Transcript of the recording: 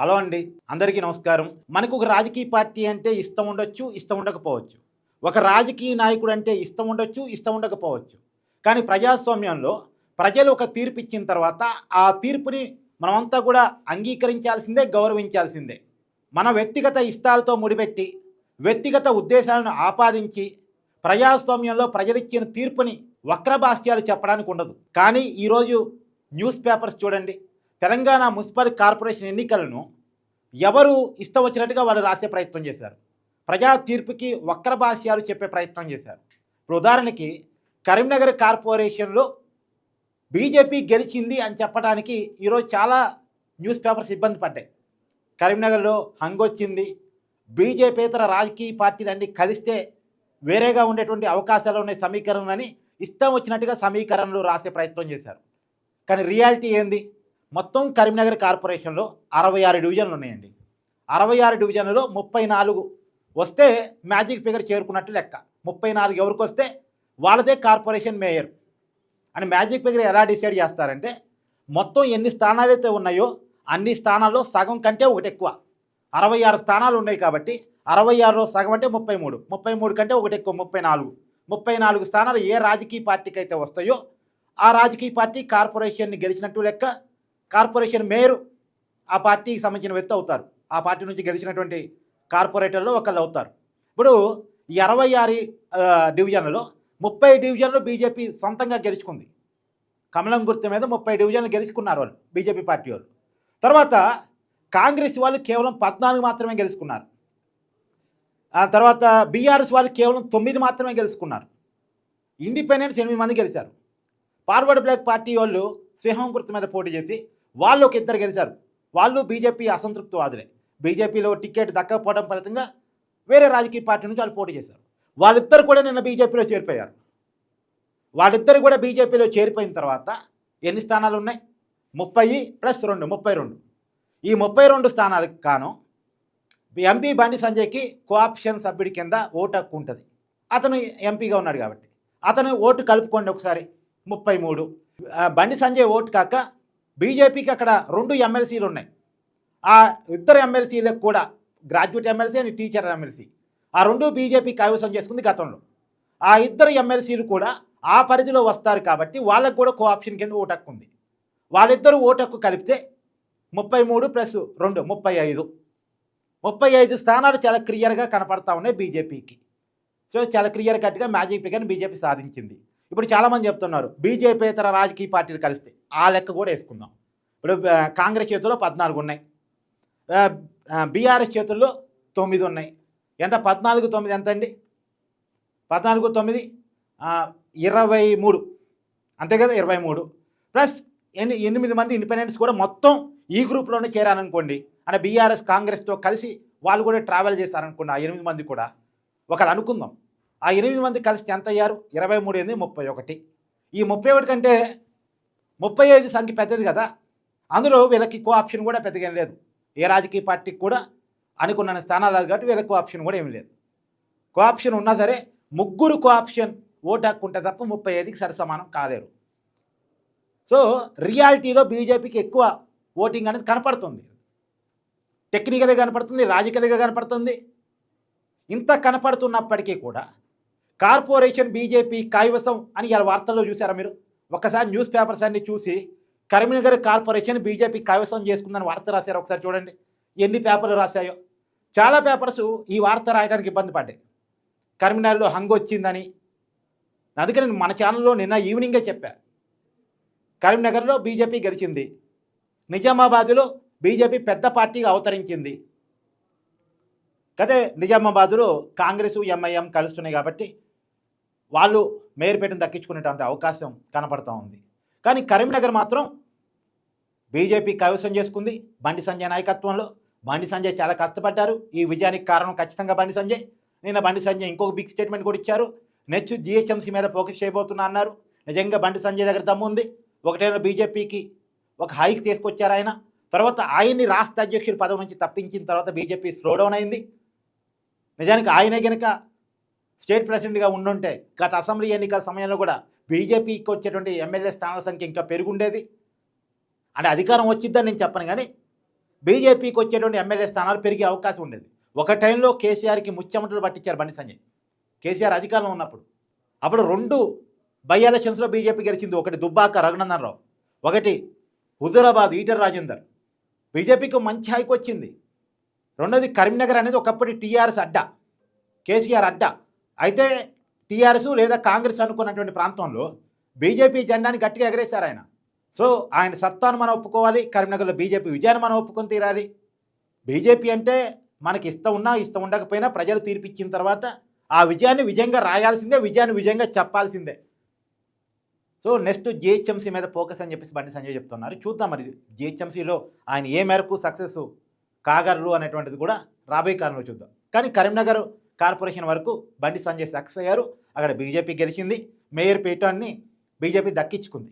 Hello అండి అందరికీ నమస్కారం. మనకు ఒక రాజకీయ పార్టీ అంటే ఇష్టం ఉండొచ్చు ఇష్టం ఉండకపోవచ్చు. ఒక రాజకీయ నాయకుడు అంటే ఇష్టం ఉండొచ్చు ఇష్టం ఉండకపోవచ్చు. కానీ ప్రజాస్వామ్యంలో ప్రజలు ఒక తీర్పు ఇచ్చిన తర్వాత ఆ తీర్పుని మనమంతా కూడా అంగీకరించాల్సిందే గౌరవించాల్సిందే. మన వ్యక్తిగత ఇష్టాలతో ముడిపెట్టి వ్యక్తిగత ఉద్దేశాలను ఆపాదించి ప్రజాస్వామ్యంలో ప్రజలిచ్చిన తీర్పుని వక్రభాష్యాలు చెప్పడానికి ఉండదు. కానీ ఈరోజు న్యూస్ పేపర్స్ చూడండి తెలంగాణ మున్సిపల్ కార్పొరేషన్ ఎన్నికలను ఎవరు ఇష్టం వచ్చినట్టుగా వాళ్ళు రాసే ప్రయత్నం చేశారు. ప్రజా తీర్పుకి వక్ర భాష్యాలు చెప్పే ప్రయత్నం చేశారు. ఇప్పుడు ఉదాహరణకి కరీంనగర్ కార్పొరేషన్లో బీజేపీ గెలిచింది అని చెప్పడానికి ఈరోజు చాలా న్యూస్ పేపర్స్ ఇబ్బంది పడ్డాయి. కరీంనగర్లో హంగొచ్చింది బీజేపీతర రాజకీయ పార్టీలన్నీ కలిస్తే వేరేగా ఉండేటువంటి అవకాశాలు ఉన్నాయి సమీకరణలని ఇష్టం వచ్చినట్టుగా సమీకరణలు రాసే ప్రయత్నం చేశారు. కానీ రియాలిటీ ఏంది? మొత్తం కరీంనగర్ కార్పొరేషన్లో అరవై ఆరు డివిజన్లు ఉన్నాయండి. అరవై ఆరు డివిజన్లలో ముప్పై నాలుగు వస్తే మ్యాజిక్ ఫిగర్ చేరుకున్నట్టు లెక్క. ముప్పై నాలుగు ఎవరికి వస్తే వాళ్ళదే కార్పొరేషన్ మేయర్. అని మ్యాజిక్ ఫిగర్ ఎలా డిసైడ్ చేస్తారంటే మొత్తం ఎన్ని స్థానాలైతే ఉన్నాయో అన్ని స్థానాల్లో సగం కంటే ఒకటి ఎక్కువ అరవై ఆరు స్థానాలు ఉన్నాయి కాబట్టి అరవై ఆరులో సగం అంటే ముప్పై మూడు. ముప్పై మూడు కంటే ఒకటి ఎక్కువ ముప్పై నాలుగు. ముప్పై నాలుగు స్థానాలు ఏ రాజకీయ పార్టీకి అయితే వస్తాయో ఆ రాజకీయ పార్టీ కార్పొరేషన్ని గెలిచినట్టు లెక్క కార్పొరేషన్ మేయర్ ఆ పార్టీకి సంబంధించిన వ్యక్తి అవుతారు. ఆ పార్టీ నుంచి గెలిచినటువంటి కార్పొరేటర్లో ఒకళ్ళు అవుతారు. ఇప్పుడు ఇరవై ఆరు డివిజన్లలో ముప్పై డివిజన్లు బీజేపీ సొంతంగా గెలుచుకుంది. కమలం గుర్తు మీద ముప్పై డివిజన్లు గెలుచుకున్నారు వాళ్ళు బీజేపీ పార్టీ వాళ్ళు. తర్వాత కాంగ్రెస్ వాళ్ళు కేవలం పద్నాలుగు మాత్రమే గెలుచుకున్నారు. ఆ తర్వాత బీఆర్ఎస్ వాళ్ళు కేవలం తొమ్మిది మాత్రమే గెలుచుకున్నారు. ఇండిపెండెన్స్ ఎనిమిది మంది గెలిచారు. ఫార్వర్డ్ బ్లాక్ పార్టీ వాళ్ళు సింహం గుర్తు మీద పోటీ చేసి వాళ్ళు ఒక ఇద్దరు గెలిచారు. వాళ్ళు బీజేపీ అసంతృప్తివాదులే. బీజేపీలో టికెట్ దక్కకపోవడం ఫలితంగా వేరే రాజకీయ పార్టీ నుంచి వాళ్ళు పోటీ చేశారు. వాళ్ళిద్దరు కూడా నిన్న బీజేపీలో చేరిపోయారు. వాళ్ళిద్దరు కూడా బీజేపీలో చేరిపోయిన తర్వాత ఎన్ని స్థానాలు ఉన్నాయి? ముప్పై ప్లస్ రెండు ముప్పై రెండు. ఈ ముప్పై రెండు స్థానాలకు కాను ఎంపీ బండి సంజయ్కి కోఆప్షన్ సభ్యుడి కింద ఓటు హక్కు ఉంటుంది. అతను ఎంపీగా ఉన్నాడు కాబట్టి. అతను ఓటు కలుపుకోండి ఒకసారి. ముప్పై మూడు. బండి సంజయ్ ఓటు కాక బీజేపీకి అక్కడ రెండు ఎమ్మెల్సీలు ఉన్నాయి. ఆ ఇద్దరు ఎమ్మెల్సీలకు కూడా graduate MLC and teacher MLC. ఆ రెండు బీజేపీ కైవసం చేసుకుంది గతంలో. ఆ ఇద్దరు ఎమ్మెల్సీలు కూడా ఆ పరిధిలో వస్తారు కాబట్టి వాళ్ళకు కూడా కోఆప్షన్ కింద ఓటు హక్కు ఉంది. వాళ్ళిద్దరూ ఓటు హక్కు కలిపితే ముప్పై మూడు ప్లస్ రెండు ముప్పై ఐదు. ముప్పై ఐదు స్థానాలు చాలా క్లియర్గా కనపడతా ఉన్నాయి బీజేపీకి. సో చాలా క్లియర్ కట్గా మ్యాజిక్ ఫిగర్ని బీజేపీ సాధించింది. ఇప్పుడు చాలామంది చెప్తున్నారు బీజేపీ ఇతర రాజకీయ పార్టీలు కలిస్తే ఆ లెక్క కూడా వేసుకుందాం. ఇప్పుడు కాంగ్రెస్ చేతుల్లో పద్నాలుగు ఉన్నాయి. బీఆర్ఎస్ చేతుల్లో తొమ్మిది ఉన్నాయి. ఎంత? పద్నాలుగు తొమ్మిది ఎంత అండి పద్నాలుగు తొమ్మిది ఇరవై మూడు. అంతే కదా? ఇరవై మూడు. ప్లస్ ఎన్ని ఎనిమిది మంది ఇండిపెండెంట్స్ కూడా మొత్తం ఈ గ్రూప్లోనే చేరారనుకోండి అంటే బీఆర్ఎస్ కాంగ్రెస్తో కలిసి వాళ్ళు కూడా ట్రావెల్ చేశారనుకోండి ఆ ఎనిమిది మంది కూడా ఒకళ్ళు అనుకుందాం. ఆ ఎనిమిది మంది కలిసి ఎంత అయ్యారు ఇరవై మూడు ఎనిమిది ముప్పై ఒకటి. ఈ ముప్పై ఒకటి కంటే ముప్పై ఐదు సంఖ్య పెద్దది కదా. అందులో వీళ్ళకి కో ఆప్షన్ కూడా పెద్దగా లేదు. ఏ రాజకీయ పార్టీకి కూడా అనుకున్న స్థానాలు కాబట్టి వీళ్ళకి కో ఆప్షన్ కూడా ఏమి లేదు. కో ఆప్షన్ ఉన్నా సరే ముగ్గురు కో ఆప్షన్ ఓటు హక్కుంటే తప్ప ముప్పై ఐదుకి సరిసమానం కాలేరు. సో రియాలిటీలో బీజేపీకి ఎక్కువ ఓటింగ్ అనేది కనపడుతుంది. టెక్నికల్గా కనపడుతుంది రాజకీయంగా కనపడుతుంది. ఇంత కనపడుతున్నప్పటికీ కూడా కార్పొరేషన్ బీజేపీ కైవసం అని ఇలా వార్తల్లో చూసారా మీరు? ఒకసారి న్యూస్ పేపర్స్ అన్ని చూసి కరీంనగర్ కార్పొరేషన్ బీజేపీ కైవసం చేసుకుందని వార్త రాశారు? ఒకసారి చూడండి. ఎన్ని పేపర్లు రాశాయో. చాలా పేపర్స్ ఈ వార్త రాయడానికి ఇబ్బంది పడ్డాయి. కరీంనగర్లో హంగ్ వచ్చిందని. అందుకే నేను మన ఛానల్లో నిన్న ఈవినింగే చెప్పా. కరీంనగర్లో బీజేపీ గెలిచింది. నిజామాబాద్లో బీజేపీ పెద్ద పార్టీగా అవతరించింది. అయితే నిజామాబాద్లో కాంగ్రెస్ ఎంఐఎం కలుస్తున్నాయి కాబట్టి వాళ్ళు మేయర్పేటను దక్కించుకునేటువంటి అవకాశం కనపడతా ఉంది. కానీ కరీంనగర్ మాత్రం బీజేపీ కైవసం చేసుకుంది. బండి సంజయ్ నాయకత్వంలో. బండి సంజయ్ చాలా కష్టపడ్డారు. ఈ విజయానికి కారణం ఖచ్చితంగా బండి సంజయ్. నిన్న బండి సంజయ్ ఇంకొక బిగ్ స్టేట్మెంట్ కూడా ఇచ్చారు. నెక్స్ట్ జిహెచ్ఎంసీ మీద ఫోకస్ చేయబోతున్నా అన్నారు. నిజంగా బండి సంజయ్ దగ్గర దమ్ము ఉంది. బీజేపీకి ఒక హైక్ తీసుకొచ్చారు ఆయన. తర్వాత ఆయన్ని రాష్ట్ర అధ్యక్షుడి పదవి నుంచి తప్పించిన తర్వాత బీజేపీ స్లోడౌన్ అయింది. నిజానికి ఆయనే కనుక స్టేట్ ప్రెసిడెంట్గా ఉండుంటే గత అసెంబ్లీ ఎన్నికల సమయంలో కూడా బీజేపీకి వచ్చేటువంటి ఎమ్మెల్యే స్థానాల సంఖ్య ఇంకా పెరుగుండేది. అంటే అధికారం వచ్చిద్దని నేను చెప్పను కానీ బీజేపీకి వచ్చేటువంటి ఎమ్మెల్యే స్థానాలు పెరిగే అవకాశం ఉండేది. ఒక టైంలో కేసీఆర్కి ముచ్చెమటలు పట్టించారు బండి సంజయ్. కేసీఆర్ అధికారంలో ఉన్నప్పుడు. అప్పుడు రెండు బై ఎలక్షన్స్లో బీజేపీ గెలిచింది. ఒకటి దుబ్బాక రఘునందనరావు ఒకటి హుజురాబాద్ ఈటర్ రాజేందర్. బీజేపీకి మంచి హైక్ వచ్చింది. రెండోది కరీంనగర్ అనేది ఒకప్పటి టీఆర్ఎస్ అడ్డా కేసీఆర్ అడ్డా. అయితే టీఆర్ఎస్ లేదా కాంగ్రెస్ అనుకున్నటువంటి ప్రాంతంలో బీజేపీ జెండాని గట్టిగా ఎగరేశారు ఆయన. సో ఆయన సత్తాను మనం ఒప్పుకోవాలి కరీంనగర్లో బీజేపీ విజయాన్ని మనం ఒప్పుకొని తీరాలి. బీజేపీ అంటే మనకి ఇష్టం ఉన్నా ఇష్టం ఉండకపోయినా ప్రజలు తీర్పిచ్చిన తర్వాత ఆ విజయాన్ని విజయంగా రాయాల్సిందే విజయాన్ని విజయంగా చెప్పాల్సిందే. సో నెక్స్ట్ జిహెచ్ఎంసీ మీద ఫోకస్ అని చెప్పేసి బండి సంజయ్ చెప్తున్నారు. చూద్దాం మరి జిహెచ్ఎంసీలో ఆయన ఏ మేరకు సక్సెస్ కాగలరు అనేటువంటిది కూడా రాబోయే కాలంలో చూద్దాం. కానీ కరీంనగర్ కార్పొరేషన్ వరకు బండి సంజయ్ సక్సెస్ అయ్యారు. అక్కడ బీజేపీ గెలిచింది. మేయర్ పీఠాన్ని బీజేపీ దక్కించుకుంది.